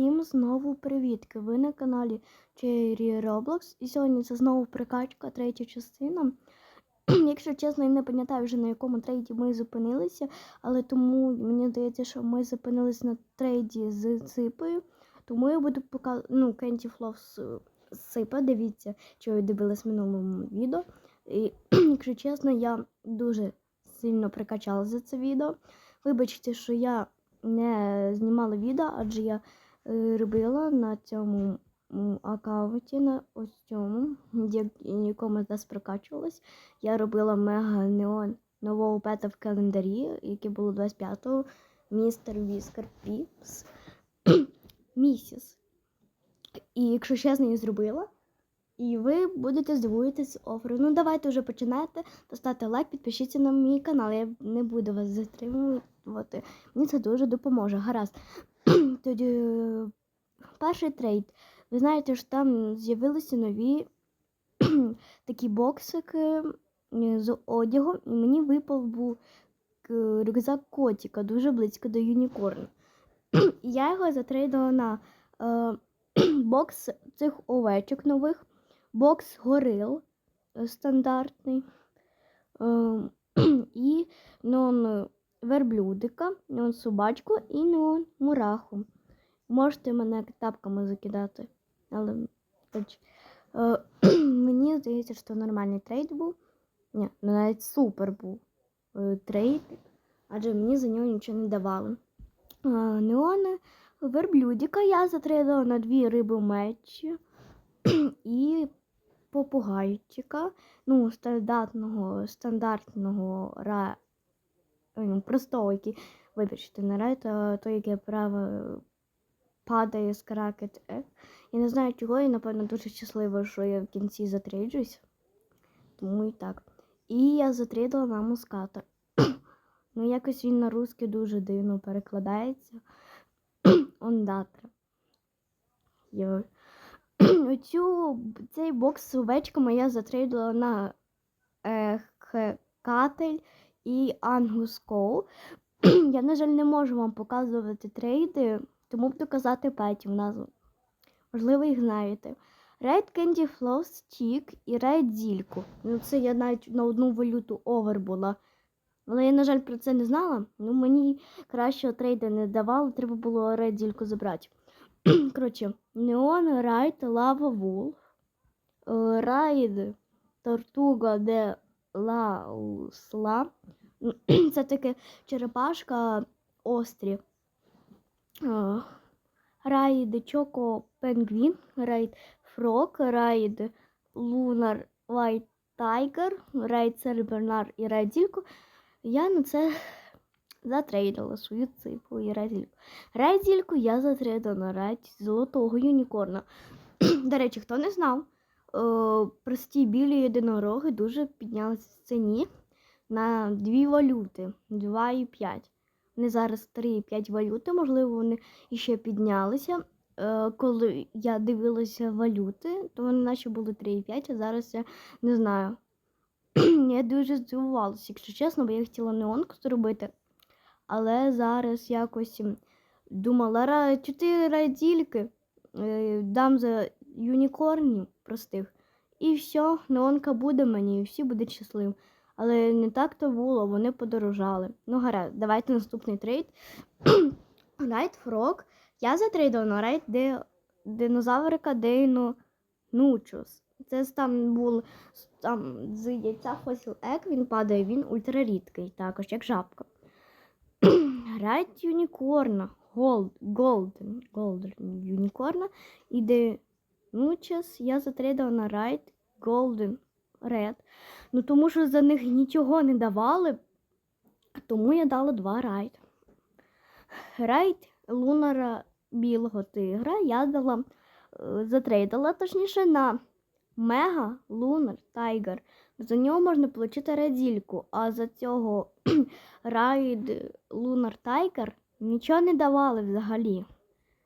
Всім знову привітки! Ви на каналі Cherry Roblox. І сьогодні це знову прикачка, третя частина. Якщо чесно, я не пам'ятаю вже на якому трейді ми зупинилися, але тому мені здається, що ми зупинилися на трейді з ципою. Тому я буду показувати ну, Кенті Флов з ципа. Дивіться, що ви дивились в минулому відео. І якщо чесно, я дуже сильно прикачала за це відео. Вибачте, що я не знімала відео, адже я робила на цьому аккаунті, на ось цьому, з нас прокачувалась. Я робила мега неон нового пета в календарі, яке було 25-го. Містер Віскер Піпс. Місіс. І якщо чесно, я зробила. І ви будете здивуєтесь оферу. Ну, давайте вже починайте. Поставте лайк, підпишіться на мій канал. Я не буду вас затримувати. Мені це дуже допоможе. Гаразд. Тоді перший трейд. Ви знаєте, що там з'явилися нові такі боксики е, з одягом, і мені випав був е, рюкзак котика дуже близько до юнікорну. Я його затрейдила на е, бокс цих овечок нових, бокс горил е, стандартний. Е, і нон верблюдика, нон собачку і нон мураху. Можете мене тапками закидати. Але е, мені здається, що нормальний трейд був. Ні, ну навіть супер був е, трейд, адже мені за нього нічого не давали. Е, неони верблюдика я затрейдила на дві риби мечі і попугайчика, ну, стандартного, стандартного ра, простого, який, вибачте, не райт, а той, який право падає з кракет. Я не знаю чого, і напевно дуже щаслива, що я в кінці затрейджусь. Тому і так. І я затрейдила на муската. ну, якось він на русский дуже дивно перекладається. Ондатра. Я... Оцю, цей бокс з овечками я затрейдила на е, Катель і Ангус Коу. я, на жаль, не можу вам показувати трейди, тому буду казати петів назву. Можливо, їх знаєте. Рейд Candy Flow Stick і Рейд Зільку. Ну, це я навіть на одну валюту овер була. Але я, на жаль, про це не знала. Ну, мені кращого трейда не давали, треба було Рейд Зільку забрати. Коротше, Неон, Райд, Лава Вулф, Райд, Тортуга де Лаусла. Це таке черепашка острі. Райд Чоко Пенгвін, Райд Фрок, Райд Лунар Вайт Тайгер, Райд Сербернар і Райд Зілько. Я на це затрейдила свою цифру і райдзільку. Райдзільку я затрейдила на райд золотого юнікорна. До речі, хто не знав, е, прості білі єдинороги дуже піднялися в ціні на дві валюти 2,5. Вони зараз 3,5 валюти, можливо, вони іще піднялися. Е, коли я дивилася валюти, то вони наче були 3,5, а зараз я не знаю. я дуже здивувалася, якщо чесно, бо я хотіла неонку зробити. Але зараз якось думала, 4 радільки е, дам за юнікорнів простих. І все, неонка буде мені, і всі будуть щасливі. Але не так то було, вони подорожали. Ну, гаразд, давайте наступний трейд. Райд Фрог. Я затрейдав на рейд де динозаврика Дейно Нучус. Це там був там, з яйця Фосіл Ек, він падає, він ультрарідкий, також, як жабка. Райд Юнікорна. Голд, Голден, Голден Юнікорна. Іде Нучус. Я затрейдав на райд Голден Ред. Ну, тому що за них нічого не давали, тому я дала два райд. Райд Лунара Білого Тигра я дала, е, затрейдала, точніше, на Мега Лунар Тайгер. За нього можна отримати радільку, а за цього Райд Лунар Тайгер нічого не давали взагалі.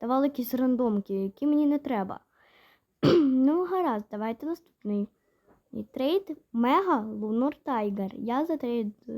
Давали якісь рандомки, які мені не треба. ну, гаразд, давайте наступний. І трейд Мега Лунор Тайгер. Я за трейд, е,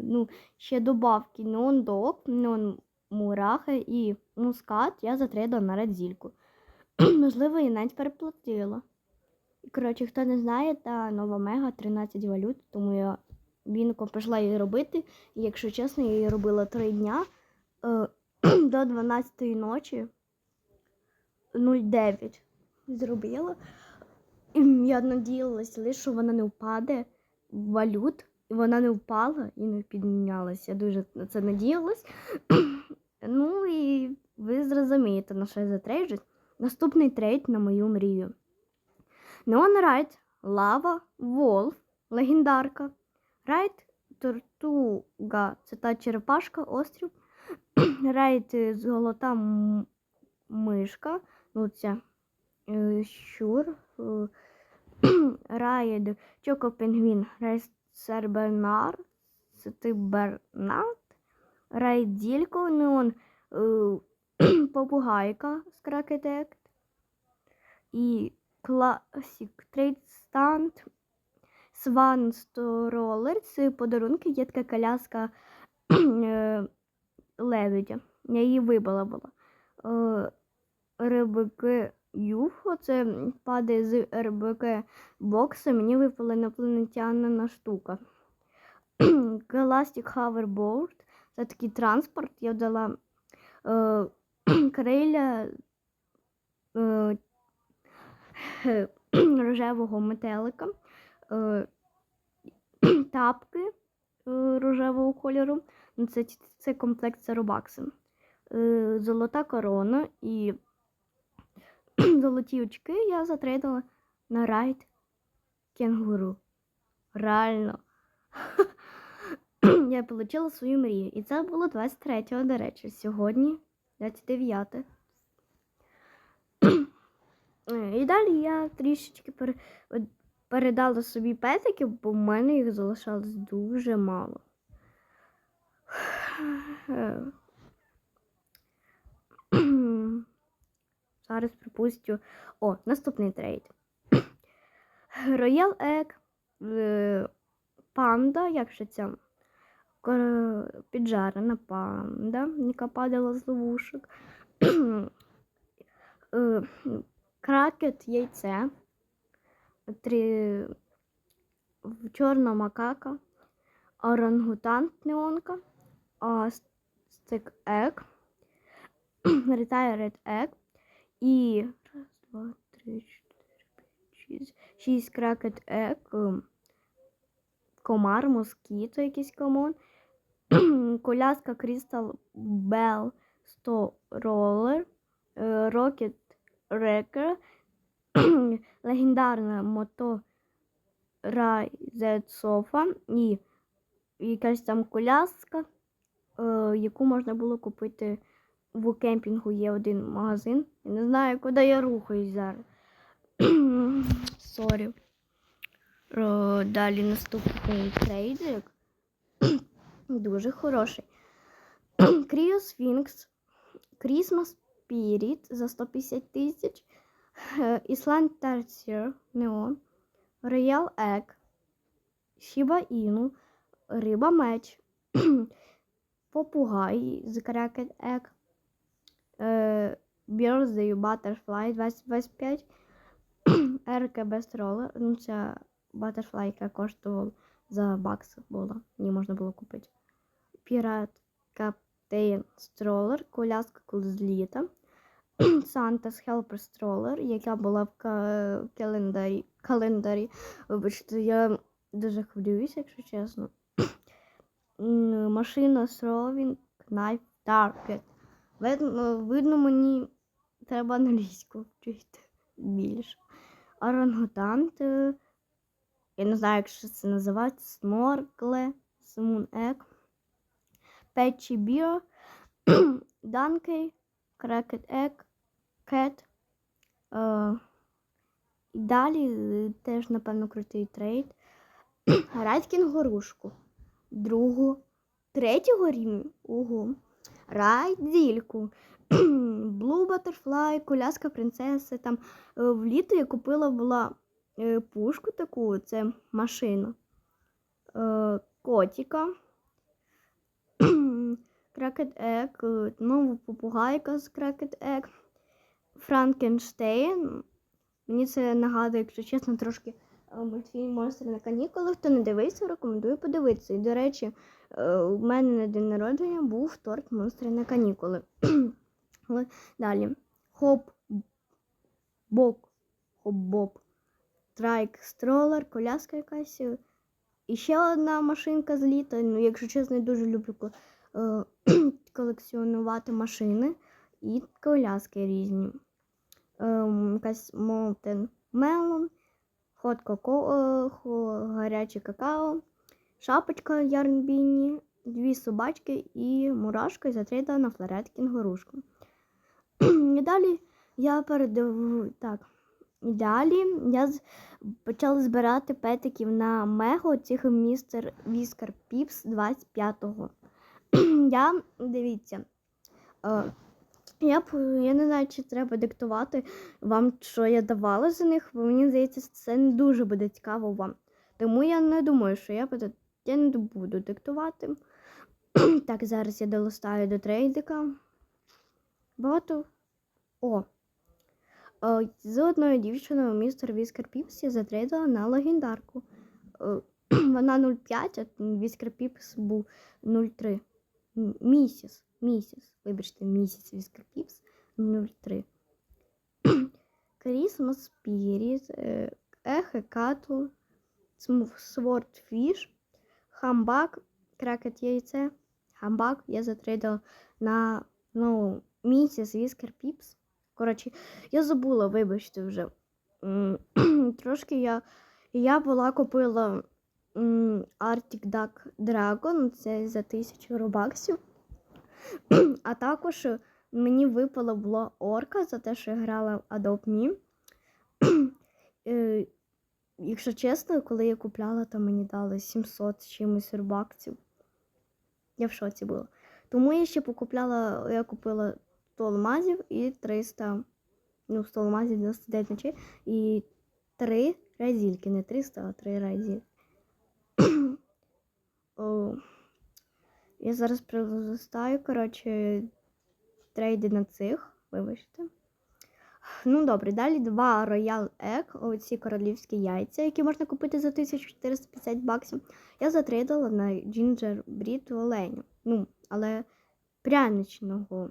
ну, ще добавки Neon Dog, Neon мурахи і мускат я затрейдила на радзільку. Можливо, і навіть переплатила. Коротше, хто не знає, та нова мега 13 валют, тому я бінко пішла її робити. І якщо чесно, я її робила 3 дня е, до 12 ночі 09 зробила. І я надіялася лише, що вона не впаде в валют. І вона не впала і не піднялася. Я дуже на це надіялась. ну і ви зрозумієте, на що я затрейджусь. Наступний трейд на мою мрію. Neon Ride, Лава, Волф, легендарка. Райд Тортуга, це та черепашка, острів. Райд е, Золота мишка, ну це е, щур. Райд Чоко Пінгвін, Райд Сербернар, це Бернард. Райд Неон е, Попугайка з. І Classic Trade Stand Swan Це подарунки, є така коляска е, лебедя. Я її вибила була. Е, РБК Юфо, це падає з РБК боксу. Мені випала інопланетянина штука. Galactic Hoverboard. Це такий транспорт. Я дала е, криля е, рожевого метелика, е, тапки е, рожевого кольору. Ну, Це, це комплект з робаксом. Е, Золота корона і золоті очки я затрейдила на райд кенгуру. Реально. я отримала свою мрію. І це було 23-го, до речі, сьогодні 29. Е, І далі я трішечки пере... передала собі петиків, бо в мене їх залишалось дуже мало. Е. Зараз припустю. О, наступний трейд. Royal Egg, панда, як ще ця піджарена панда, яка падала з ловушок. Е, Кракет яйце, три чорна макака, орангутант неонка, стик ек, retired egg і раз, два, три, чотири, п'ять, шість, шість кракет ек, комар, москіто якийсь комон, коляска Crystal Bell 100 Roller, Rocket Wrecker, легендарна мото Рай Z Sofa і якась там коляска, е, яку можна було купити в кемпінгу. Є один магазин. Я не знаю, куди я рухаюсь зараз. Сорі. Е, Далі наступний трейдер. Дуже хороший. Кріо Sphinx, Christmas Spirit за 150 тисяч. Ісланд Тарсір Неон, Роял Ек, Шіба Іну, Риба Меч, Попугай з Кракет Ек, е, Birthday Butterfly 2025, РК Best Roller, ну це Butterfly, яка коштувала за бакс була, її можна було купити. Пірат Каптейн Стролер, коляска з літа. Santa's Helper Stroller, яка була в календарі. календарі. Вибачте, я дуже хвилююся, якщо чесно. Машина Throwing Knife Target. Видно, видно, мені треба англійську вчити більше. Орангутант. е, Я не знаю, як це називається. Сноркле, Симун Ек. Печі Біо. Данкей. Крекет Ек, Кет. Е, і далі е, теж, напевно, крутий трейд. Райд кінгурушку. Другу, третього рівня. Ого. Райд зільку. Blue Butterfly, коляска принцеси. Там е, вліто я купила була е, пушку таку, це машина. Котика. Крекет Ек, нову попугайка з Крекет Ек, Франкенштейн. Мені це нагадує, якщо чесно, трошки мультфільм Монстри на канікулах. Хто не дивився, рекомендую подивитися. І, до речі, е, у мене на день народження був торт Монстри на канікули. Далі. Хоп, бок, хоп-боб, трайк, стролер, коляска якась. е, І ще одна машинка з літа. Ну, якщо чесно, я дуже люблю е, колекціонувати машини і коляски різні. Ем, якась Molten Melon, хот коко, е, гаряче какао, шапочка Ярнбіні, дві собачки і мурашка за на флорет кінгурушку. І далі я передив так. І далі я почала збирати петиків на мего цих містер Віскар Піпс 25-го. я дивіться. Я, я не знаю, чи треба диктувати вам, що я давала за них, бо мені здається, це не дуже буде цікаво вам. Тому я не думаю, що я, буду- я не буду диктувати. так, зараз я долистаю до трейдика. Багато. О. Е, З одною дівчиною містер Віскер Піпс я затрейдила на легендарку. Е, Вона 0,5, а Віскер Піпс був 0,3. М, Місяць. Вибачте, місяць Віскер Піпс 0,3. Крісмас Спіріт, Ехе Катл, Свордфіш, Хамбак, Кракет яйце, Хамбак я затрейдила на ну, місяць Віскер Піпс. Коротше, я забула, вибачте вже. Трошки я. Я була купила Arctic Duck Dragon, це за 1000 робаксів. А також мені випала була орка за те, що я грала в Adopt Me. Е, Якщо чесно, коли я купляла, то мені дали 700 чимось робаксів. Я в шоці була. Тому я ще покупляла, я купила 100 алмазів і 300, ну, 100 алмазів 99 ночей і 3 разільки, не 300, а 3 разі. Я зараз пролистаю, коротше, трейди на цих, вибачте. Ну, добре, далі два Royal Egg, оці королівські яйця, які можна купити за 1450 баксів. Я затрейдила на Ginger Breed оленю. Ну, але пряничного,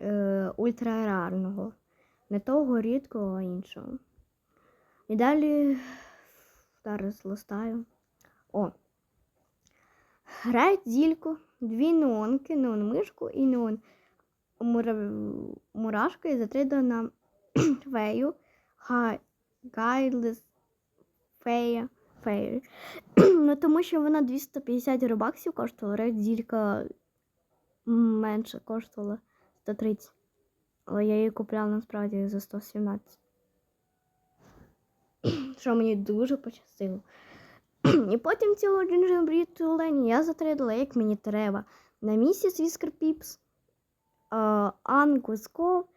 е, ультрарарного. Не того рідкого, а іншого. І далі зараз листаю. О. Грають зільку, дві неонки, неон мишку і неон мура... мурашка і затрейдила на фею, Га- гайлес, фея, фея. ну, тому що вона 250 робаксів коштувала, рейд зілька менше коштувала 130. Але я її купляла насправді за 117. Що мені дуже пощастило. І потім цілу джинджербрід Лені я затрейдила, як мені треба. На місяць Віскер Піпс, Ангус Ков,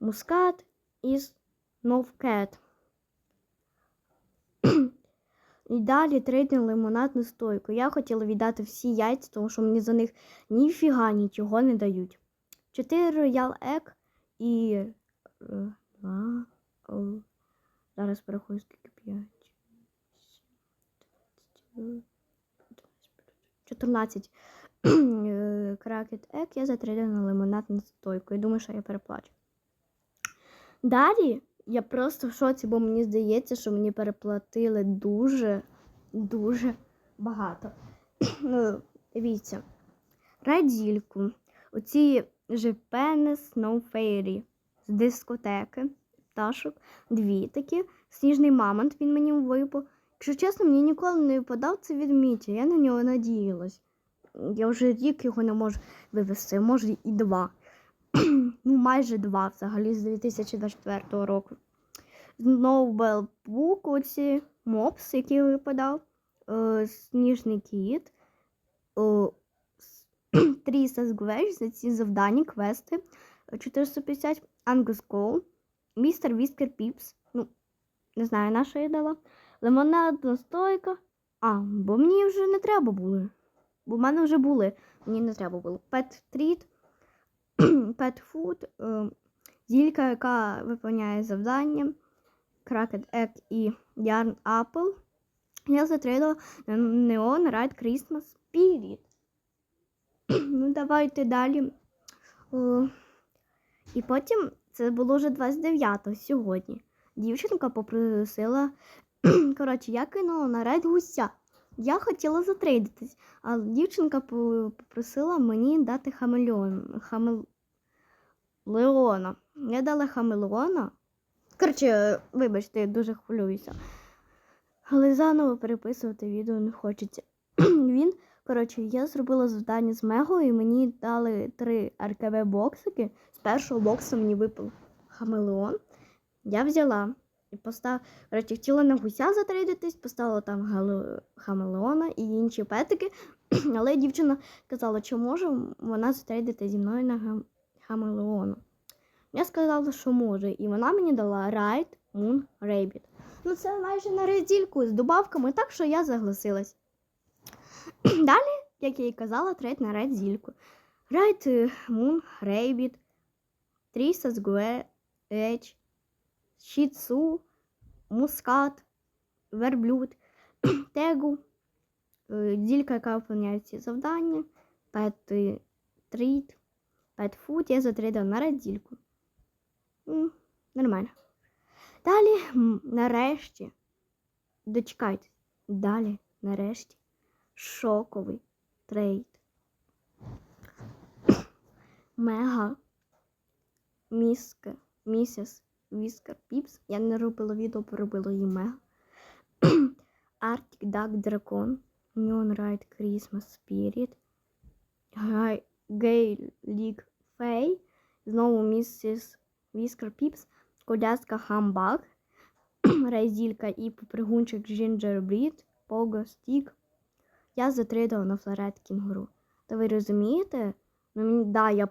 Мускат і Новкет. І далі трейдинг лимонадну стойку. Я хотіла віддати всі яйця, тому що мені за них ніфіга нічого не дають. 4 Royal Egg і. е, Зараз порахую скільки 5. 14 кракет ек я затрейдила на лимонадну стойку. Я думаю, що я переплачу. Далі я просто в шоці, бо мені здається, що мені переплатили дуже, дуже багато. Ну, Дивіться, радільку, оці жепени Snow Fairy з дискотеки, пташок, дві такі. Сніжний мамонт він мені випав. Якщо чесно, мені ніколи не випадав це від Міті, я на нього надіялась. Я вже рік його не можу вивести, може і два. ну, майже два взагалі з 2024 року. Snowbell Book, оці мопс, який випадав, е, Сніжний кіт, е, Тріса з Гвеж за ці завдання, квести е, 450, Angus Cole, Містер Віскер Піпс. Ну, не знаю, на що я дала. Лимонадна стойка. А, бо мені вже не треба було. Бо в мене вже були. Мені не треба було. Pet Treat, Pet Food, е, зілька, яка виповняє завдання, Cracked Egg і Yarn Apple. Я затрейдила на Neon Red Christmas Spirit. ну, давайте далі. О, і потім це було вже 29-го сьогодні. Дівчинка попросила. Коротше, я кинула на рейд гуся. Я хотіла затрейдитись, а дівчинка попросила мені дати хамелеон. Хамелеона. Я дала хамелеона. Коротше, вибачте, я дуже хвилююся. Але заново переписувати відео не хочеться. Він, коротше, я зробила завдання з Мего, і мені дали три РКВ боксики. З першого боксу мені випав хамелеон. Я взяла і постав... коротше, хотіла на гуся затрейдитись, поставила там гало- хамелеона і інші петики. Але дівчина казала, чи може вона затрейдити зі мною на гам... хамелеону. Я сказала, що може, і вона мені дала Ride Moon Rabbit. Ну, це майже на роздільку з добавками, так що я согласилась. Далі, як я і казала, трейд на. Ride е, Moon Rabbit, Трісас Гуе, Edge, Шіцу, Мускат, Верблюд, Тегу, е, зілька, яка виконує ці завдання, Пет Тріт, Пет Фуд, я затрейдила на. М, Нормально. Далі, нарешті, дочекайте, далі, нарешті, шоковий трейд. Мега міска, місіс Віскер Піпс. Я не робила відео, поробила її. Arctic Duck Dragon, Neon Ride Christmas Spirit, League Fay, знову місіс Віскер Піпс, Коляска Хамбак, Райзілька і попригунчик Breed, Пого Стік. Я затридала на флорет кінгуру. Та ви розумієте? Ну, мені, да, я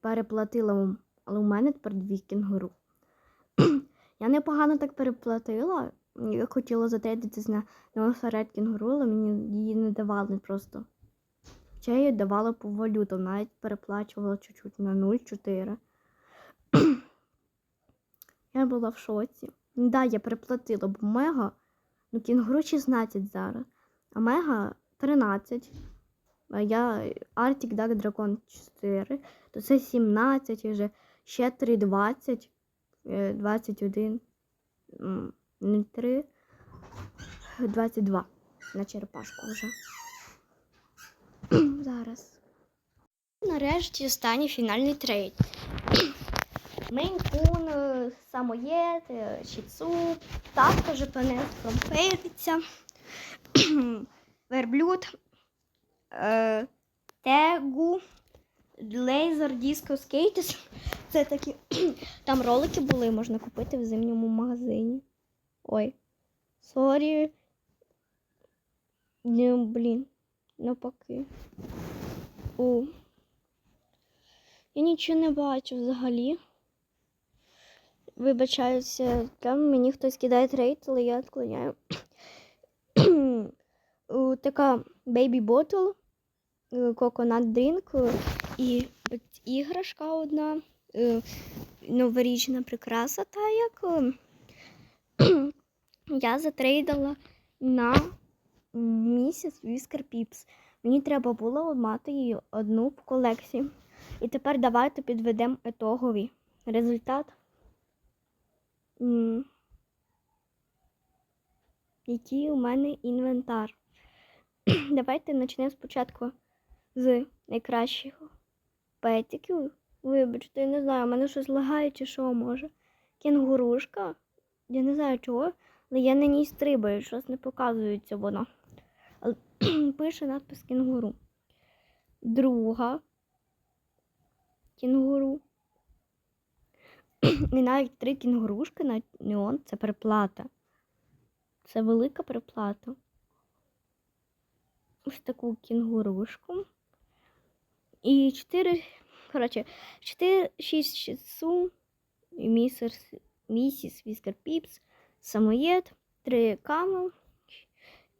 переплатила, але у мене тепер дві кінгуру. Я непогано так переплатила. Я хотіла затридитись на, флорет кінгуру, але мені її не давали просто. Я її давала по валютам, навіть переплачувала чуть-чуть на 0,4. Я була в шоці. Да, я переплатила, бо мега, ну кінгуру 16 зараз, а мега 13. А я Arctic Duck Dragon 4, то це 17 вже ще 3 20, е, 21, м, не 3, 22 на черепашку вже. Зараз. Нарешті останній фінальний трейд. Мейнкун, е, самоєд, е, шіцу, татко жепенець, кромпейриця, верблюд, е, тегу, лейзер, диско, скейтес. Це такі там ролики були, можна купити в зимньому магазині. Ой, сорі. Ну, блін, навпаки. О. Я нічого не бачу взагалі. Вибачаюся, там мені хтось кидає трейд, але я відклоняю. Така baby bottle, е, coconut drink е, і іграшка одна, новорічна прикраса, та як е, я затрейдала на місяць Whisker Pips. Мені треба було мати її одну в колекції. І тепер давайте підведемо етоговий результат. Який у мене інвентар? Давайте почнемо спочатку з найкращих петиків. Вибачте, я не знаю, у мене щось лагає чи що може. Кінгурушка. Я не знаю чого, але я на ній стрибаю, щось не показується воно. Пише надпис кінгуру. Друга кінгуру. І навіть три кінгурушки на неон це переплата. Це велика переплата. Ось таку кінгурушку. І чотири, коротше, чотири, шість шіцу, і місіс, місіс Віскер Піпс, самоєд, три камел,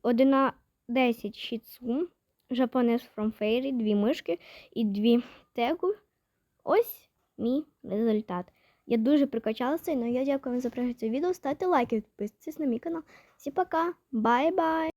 одина, десять шіцу, Japanese from Fairy, дві мишки і дві тегу. Ось мій результат. Я дуже прикачалася, ну я дякую вам за перегляд відео. Ставте лайки, підписуйтесь на мій канал. Всі пока, бай-бай!